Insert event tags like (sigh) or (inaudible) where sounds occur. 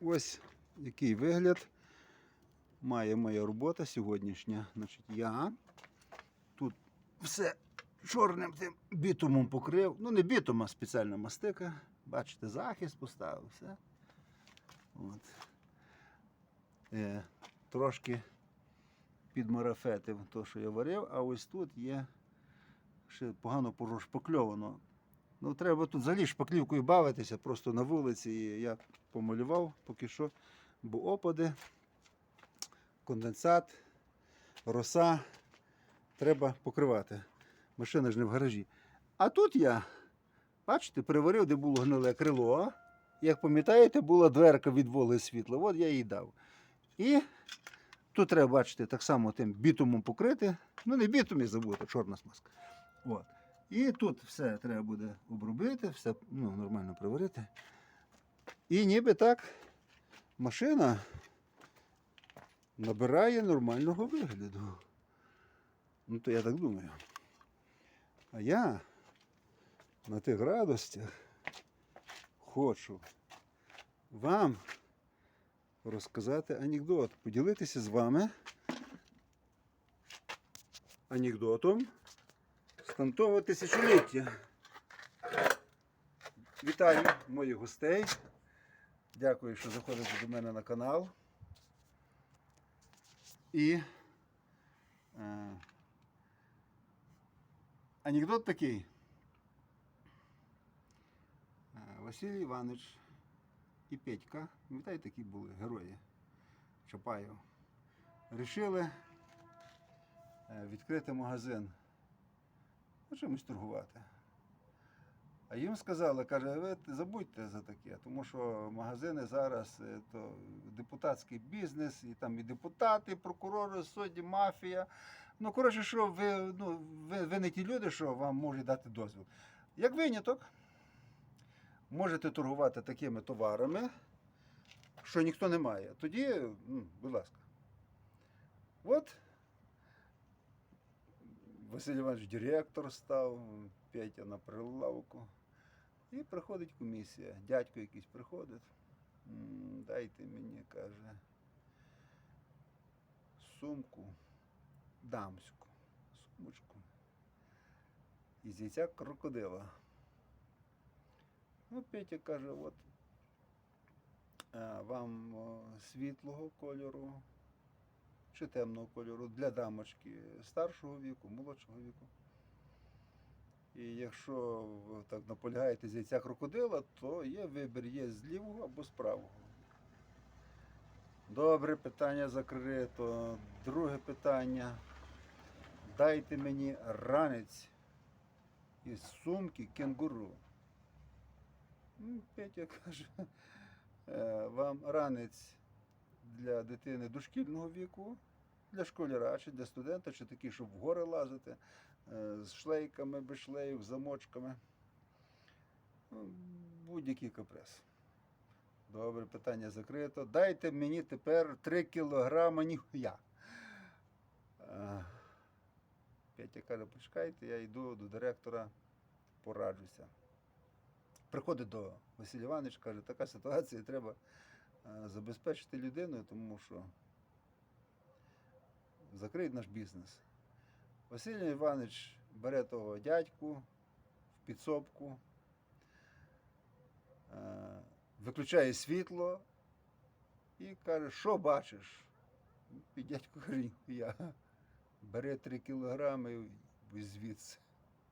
Ось який вигляд має моя робота сьогоднішня. Значить, я тут все чорним тим бітумом покрив. Ну, не бітум, а спеціальна мастика. Бачите, захист поставив, все. От. Е, трошки підмарафетив те, що я варив, а ось тут є ще погано пошпакльовано. Ну, треба тут взагалі шпаклівкою бавитися, просто на вулиці і я помалював поки що, бо опади, конденсат, роса треба покривати. Машина ж не в гаражі. А тут я, бачите, переварив, де було гниле крило. Як пам'ятаєте, була дверка від воли світла. От я їй дав. І тут треба, бачите, так само тим бітумом покрити. Ну, не бітум я забув, а чорна смазка. От. І тут все треба буде обробити, все ну, нормально приварити. І ніби так машина набирає нормального вигляду. Ну, то я так думаю. А я на тих радостях хочу вам розказати анекдот, поділитися з вами анекдотом стантового тисячоліття. Вітаю моїх гостей. Дякую, що заходите до мене на канал. І е, анекдот такий. Е, Василій Іванович і Петька, пам'ятаєте, такі були герої Чапаєв. Рішили е, відкрити магазин чимось торгувати. А їм сказали, каже, ви забудьте за таке, тому що магазини зараз е, то депутатський бізнес, і там і депутати, і прокурори, судді, мафія. Ну, коротше, що ви, ну, ви, ви не ті люди, що вам можуть дати дозвіл. Як виняток, можете торгувати такими товарами, що ніхто не має. Тоді, ну, будь ласка. От Василь Іванович директор став, Петя на прилавку. І приходить комісія. Дядько якийсь приходить. Дайте мені, каже, сумку дамську, сумочку. Із яйця крокодила. Ну, Петя каже, от вам світлого кольору чи темного кольору для дамочки старшого віку, молодшого віку. І якщо так наполягаєте з яйця крокодила, то є вибір є з лівого або з правого. Добре, питання закрито. Друге питання. Дайте мені ранець із сумки кенгуру. Петя каже, (laughs) «Е, вам ранець для дитини дошкільного віку, для школяра чи для студента, чи такий, щоб в гори лазити, е, з шлейками, без шлеїв, замочками. Ну, Будь-який каприз. Добре, питання закрито. Дайте мені тепер 3 кілограма ніхуя. Е, Петя каже, почекайте, я йду до директора, пораджуся. Приходить до Василя Івановича, каже, така ситуація, треба забезпечити людину, тому що закриють наш бізнес. Василь Іванович бере того дядьку в підсобку, е, виключає світло і каже, що бачиш? І дядько каже, я бери 3 кілограми звідси.